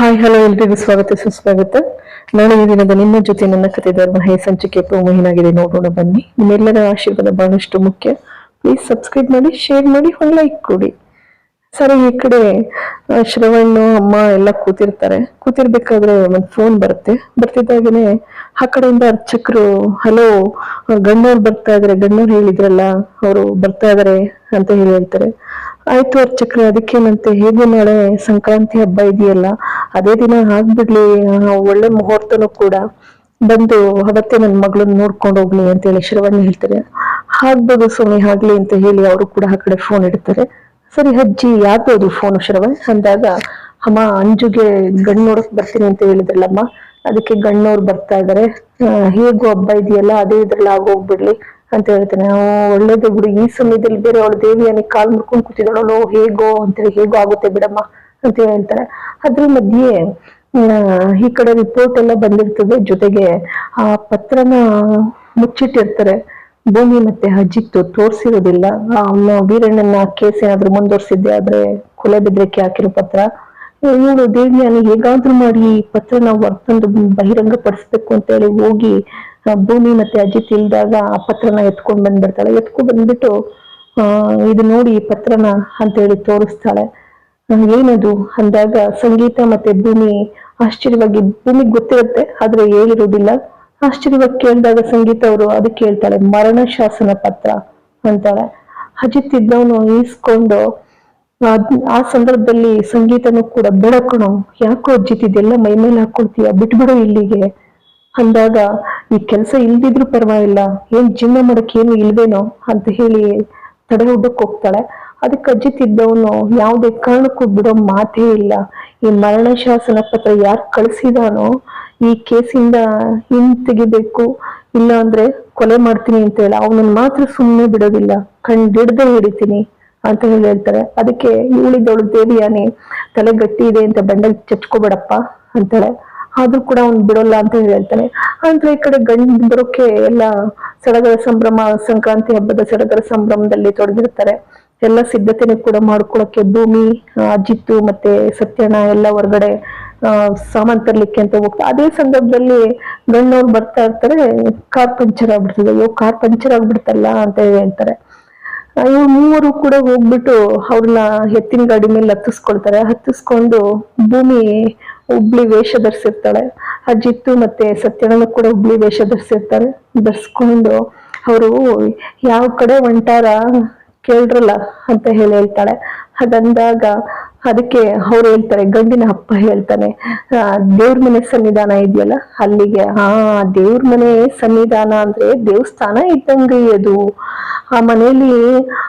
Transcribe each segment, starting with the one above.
Hi, hello ಎಲ್ರಿಗೂ ಸ್ವಾಗತ, ಸುಸ್ವಾಗತ. ನಾನು ಈ ದಿನದ ನಿಮ್ಮ ಜೊತೆ ನನ್ನ ಕಥೆ ಧರ್ಮ ಸಂಚಿಕೆ ಪ್ರೋಮೋಹಿನಾಗಿದೆ ನೋಡೋಣ, ಬನ್ನಿ. ನಿಮ್ಮೆಲ್ಲರ ಆಶೀರ್ವಾದ ಬಹಳಷ್ಟು ಮುಖ್ಯ. ಪ್ಲೀಸ್ ಸಬ್ಸ್ಕ್ರೈಬ್ ಮಾಡಿ ಶೇರ್ ಮಾಡಿ, ಒಂದು ಲೈಕ್ ಕೊಡಿ. ಸರಿ, ಈ ಕಡೆ ಶ್ರವಣ್ಣು ಅಮ್ಮ ಎಲ್ಲ ಕೂತಿರ್ತಾರೆ. ಕೂತಿರ್ಬೇಕಾದ್ರೆ ಒಂದ್ ಫೋನ್ ಬರುತ್ತೆ. ಬರ್ತಿದ್ದಾಗನೆ ಆ ಕಡೆಯಿಂದ ಅರ್ಚಕರು ಹಲೋ ಗಣ್ಣವ್ರು ಬರ್ತಾ ಇದಾರೆ ಗಣ್ಣವ್ರು ಹೇಳಿದ್ರಲ್ಲ, ಅವರು ಬರ್ತಾ ಇದಾರೆ ಅಂತ ಹೇಳಿ ಹೇಳ್ತಾರೆ. ಆಯ್ತು ಅರ್ಚಕ್ರೆ, ಅದಕ್ಕೇನಂತೆ? ಹೇಗೆ ನಾಳೆ ಸಂಕ್ರಾಂತಿ ಹಬ್ಬ ಇದೆಯಲ್ಲ? ಅದೇ ದಿನ ಆಗ್ಬಿಡ್ಲಿ. ಒಳ್ಳೆ ಮುಹೂರ್ತನೂ ಕೂಡ. ಬಂದು ಅವತ್ತೇ ನನ್ನ ಮಗಳನ್ನ ನೋಡ್ಕೊಂಡು ಹೋಗ್ಲಿ ಅಂತ ಹೇಳಿ ಶ್ರವಣ್ಣ ಹೇಳ್ತಾರೆ. ಆಗ್ಬೋದು ಸ್ವಾಮಿ, ಆಗ್ಲಿ ಅಂತ ಹೇಳಿ ಅವರು ಕೂಡ ಆ ಕಡೆ ಫೋನ್ ಇಡ್ತಾರೆ. ಸರಿ ಅಜ್ಜಿ ಯಾಕೋದು ಫೋನ್ ಶ್ರವಣ್. ಅಂದಾಗ, ಅಮ್ಮ, ಅಂಜುಗೆ ಗಂಡ್ ನೋಡಕ್ ಬರ್ತೀನಿ ಅಂತ ಹೇಳಿದ್ರಲ್ಲಮ್ಮ. ಅದಕ್ಕೆ ಗಣ್ಣವ್ರು ಬರ್ತಾ ಇದಾರೆ. ಹೇಗೂ ಹಬ್ಬ ಇದೆಯಲ್ಲ, ಅದೇ ಇದ್ರಲ್ಲಿ ಆಗೋಗ್ಬಿಡ್ಲಿ. ಅಂತ ಹೇಳ್ತಾನೆ. ಒಳ್ಳೇದು ಬಿಡು. ಈ ಸಮಯದಲ್ಲಿ ಬೇರೆ ಅವಳು ದೇವಿಯನ್ನ ಕಾಲ್ ಮುಡ್ಕೊಂಡು ಕೂತಿದ್ದಾಳೋ ಹೇಗೋ ಅಂತೇಳಿ ಹೇಗೋ ಆಗುತ್ತೆ ಬಿಡಮ್ಮ ಅಂತ ಹೇಳ್ತಾರೆ. ಅದ್ರ ಮಧ್ಯೆ ಈ ಕಡೆ ರಿಪೋರ್ಟ್ ಎಲ್ಲ ಬಂದಿರ್ತದೆ. ಜೊತೆಗೆ ಆ ಪತ್ರನ ಮುಚ್ಚಿಟ್ಟಿರ್ತಾರೆ. ಭೂಮಿ ಮತ್ತೆ ಅಜ್ಜಿತ್ತು ತೋರ್ಸಿರೋದಿಲ್ಲ. ಅವನ ವೀರಣ್ಣನ ಕೇಸ್ ಏನಾದ್ರು ಮುಂದುವರ್ಸಿದ್ದೆ ಆದ್ರೆ ಕೊಲೆ ಬೆದರಿಕೆ ಹಾಕಿರೋ ಪತ್ರ. ಇವಳು ದೇವಿಯನ್ನು ಹೇಗಾದ್ರೂ ಮಾಡಿ ಈ ಪತ್ರನ ಹೊರತಂದು ಬಹಿರಂಗ ಪಡಿಸ್ಬೇಕು ಅಂತ ಹೇಳಿ ಹೋಗಿ ಭೂಮಿ ಮತ್ತೆ ಅಜಿತ್ ಇಲ್ದಾಗ ಆ ಪತ್ರನ ಎತ್ಕೊಂಡ್ ಬಂದ್ಬಿಡ್ತಾಳೆ. ಎತ್ಕೊಂಡ್ ಬಂದ್ಬಿಟ್ಟು ಇದು ನೋಡಿ ಪತ್ರನ ಅಂತ ಹೇಳಿ ತೋರಿಸ್ತಾಳೆ ಏನದು? ಅಂದಾಗ ಸಂಗೀತ ಮತ್ತೆ ಭೂಮಿ ಆಶ್ಚರ್ಯವಾಗಿ, ಭೂಮಿಗೆ ಗೊತ್ತಿರುತ್ತೆ, ಆದ್ರೆ ಹೇಳಿರೋದಿಲ್ಲ ಆಶ್ಚರ್ಯವಾಗಿ ಕೇಳಿದಾಗ ಸಂಗೀತ ಅವರು ಅದಕ್ಕೆ ಹೇಳ್ತಾಳೆ, ಮರಣ ಶಾಸನ ಪತ್ರ ಅಂತಾಳೆ. ಅಜಿತ್ ಇದ್ದವನು ಈಸ್ಕೊಂಡು, ಆ ಸಂದರ್ಭದಲ್ಲಿ ಸಂಗೀತನೂ ಕೂಡ ಬೆಳಕಣು ಯಾಕೋ ಅಜಿತ್ ಇದೆಲ್ಲ ಮೈ ಮೇಲೆ ಹಾಕೊಳ್ತೀಯ, ಬಿಟ್ಬಿಡು ಇಲ್ಲಿಗೆ ಅಂದಾಗ ಈ ಕೆಲಸ ಇಲ್ದಿದ್ರು ಪರವಾಗಿಲ್ಲ. ಏನ್ ಜೀವನ ಮಾಡಕ್ ಏನು ಇಲ್ವೇನೋ ಅಂತ ಹೇಳಿ ತಡೆ ಹುಡ್ಡಕ್ ಹೋಗ್ತಾಳೆ. ಅದಕ್ಕೆ ಅಜ್ಜಿ ತಿದ್ದವನು ಯಾವುದೇ ಕಾರಣಕ್ಕೂ ಬಿಡೋ ಮಾತೇ ಇಲ್ಲ. ಈ ಮರಣ ಶಾಸನ ಪತ್ರ ಯಾರು ಕಳಿಸಿದಾನೋ ಈ ಕೇಸಿಂದ ಹಿಂತೆಗಿಬೇಕು ಇಲ್ಲ ಅಂದ್ರೆ ಕೊಲೆ ಮಾಡ್ತೀನಿ ಅಂತ ಹೇಳಿ ಅವನನ್ನ ಮಾತ್ರ ಸುಮ್ಮನೆ ಬಿಡೋದಿಲ್ಲ. ಕಂಡಿಡ್ದೆ ಹಿಡಿತೀನಿ ಅಂತ ಹೇಳಿ ಹೇಳ್ತಾರೆ. ಅದಕ್ಕೆ ಇವಳಿದ್ದವಳು ದೇವಿಯಾನಿ ತಲೆ ಗಟ್ಟಿ ಇದೆ ಅಂತ ಬಂಡಲ್ ಚಚ್ಕೋಬೇಡಪ್ಪ ಅಂತಾಳೆ. ಆದ್ರೂ ಕೂಡ ಅವ್ನು ಬಿಡೋಲ್ಲ ಅಂತ ಹೇಳಿ ಹೇಳ್ತಾನೆ. ಅಂದ್ರೆ ಈ ಕಡೆ ಗಂಡ ಬರೋಕೆ ಎಲ್ಲ ಸಡಗರ ಸಂಭ್ರಮ, ಸಂಕ್ರಾಂತಿ ಹಬ್ಬದ ಸಡಗರ ಸಂಭ್ರಮದಲ್ಲಿ ತೊಡಗಿರ್ತಾರೆ. ಎಲ್ಲ ಸಿದ್ಧತೆನೂ ಕೂಡ ಮಾಡ್ಕೊಳಕ್ಕೆ ಭೂಮಿ ಅಜಿತ್ತು ಮತ್ತೆ ಸತ್ಯಣ್ಣ ಎಲ್ಲ ಹೊರಗಡೆ ಸಾಮಾನ್ ತರ್ಲಿಕ್ಕೆ ಅಂತ ಹೋಗ್ತಾರೆ ಅದೇ ಸಂದರ್ಭದಲ್ಲಿ ಗಣ್ಣವ್ರು ಬರ್ತಾ ಇರ್ತಾರೆ ಕಾರ್ ಪಂಚರ್ ಆಗ್ಬಿಡ್ತದೆ ಅಯ್ಯೋ ಕಾರ್ ಪಂಚರ್ ಆಗ್ಬಿಡ್ತಲ್ಲ ಅಂತ ಹೇಳಿ ಹೇಳ್ತಾರೆ. ಇವ್ರು ಮೂವರು ಕೂಡ ಹೋಗ್ಬಿಟ್ಟು ಅವ್ರನ್ನ ಎತ್ತಿನ ಗಾಡಿ ಮೇಲೆ ಹತ್ತಿಸ್ಕೊಳ್ತಾರೆ. ಹತ್ತಿಸ್ಕೊಂಡು ಭೂಮಿ ಹುಬ್ಳಿ ವೇಷ ಧರಿಸಿರ್ತಾಳೆ. ಅಜಿತ್ತು ಮತ್ತೆ ಸತ್ಯಣ್ಣನ ಕೂಡ ಹುಬ್ಳಿ ವೇಷ ಧರಿಸಿರ್ತಾರೆ. ಧರಿಸ್ಕೊಂಡು ಅವರು ಯಾವ ಕಡೆ ಒಂಟಾರ ಕೇಳ್ರಲ್ಲ ಅಂತ ಹೇಳಿ ಹೇಳ್ತಾಳೆ. ಅದಂದಾಗ ಅದಕ್ಕೆ ಅವ್ರು ಹೇಳ್ತಾರೆ ಗಂಡಿನ ಅಪ್ಪ ಹೇಳ್ತಾನೆ ಆ, ದೇವ್ರ ಮನೆ ಸನ್ನಿಧಾನ ಇದೆಯಲ್ಲ ಅಲ್ಲಿಗೆ ಆ ದೇವ್ರ ಮನೆ ಸನ್ನಿಧಾನ ಅಂದ್ರೆ ದೇವಸ್ಥಾನ ಇದ್ದಂಗೆ ಅದು. ಆ ಮನೇಲಿ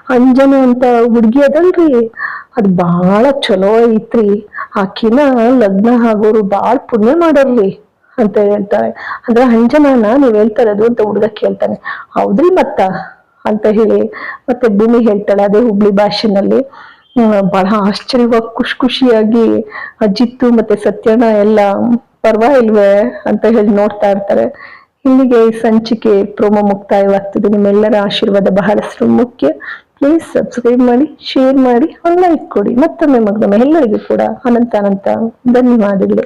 ಅಂಜನು ಅಂತ ಹುಡ್ಗಿ ಅದಲ್ರಿ. ಅದ್ ಬಹಳ ಚಲೋ ಐತ್ರಿ. ಆಕಿನ ಲಗ್ನ ಆಗೋರು ಬಾಳ್ ಪುಣ್ಯ ಮಾಡೋರ್ರಿ ಅಂತ ಹೇಳ್ತಾರೆ. ಅಂದ್ರೆ ಅಂಜನಾನ ನೀವ್ ಹೇಳ್ತಾರದು ಅಂತ ಹುಡುಗ ಕೇಳ್ತಾನೆ. ಹೌದ್ರಿ ಮತ್ತ? ಅಂತ ಹೇಳಿ ಮತ್ತೆ ಭೂಮಿ ಹೇಳ್ತಾಳೆ ಅದೇ ಹುಬ್ಳಿ ಭಾಷೆನಲ್ಲಿ. ಬಹಳ ಆಶ್ಚರ್ಯವಾಗಿ ಖುಷಿ ಖುಷಿಯಾಗಿ ಅಜಿತ್ತು ಮತ್ತೆ ಸತ್ಯಣ್ಣ ಎಲ್ಲ ಇಲ್ವೇ ಅಂತ ಹೇಳಿ ನೋಡ್ತಾ ಇರ್ತಾರೆ. ಇಲ್ಲಿಗೆ ಸಂಚಿಕೆ ಪ್ರೋಮೋ ಮುಕ್ತಾಯವಾಗ್ತದೆ. ನಿಮ್ಮೆಲ್ಲರ ಆಶೀರ್ವಾದ ಬಹಳಷ್ಟು ಮುಖ್ಯ. ಪ್ಲೀಸ್ ಸಬ್ಸ್ಕ್ರೈಬ್ ಮಾಡಿ ಶೇರ್ ಮಾಡಿ ಒಂದು ಲೈಕ್ ಕೊಡಿ. ಮತ್ತೊಮ್ಮೆ ಮಗದೊಮ್ಮೆ ಎಲ್ಲರಿಗೂ ಕೂಡ ಅನಂತ ಅನಂತ ಧನ್ಯವಾದಗಳು.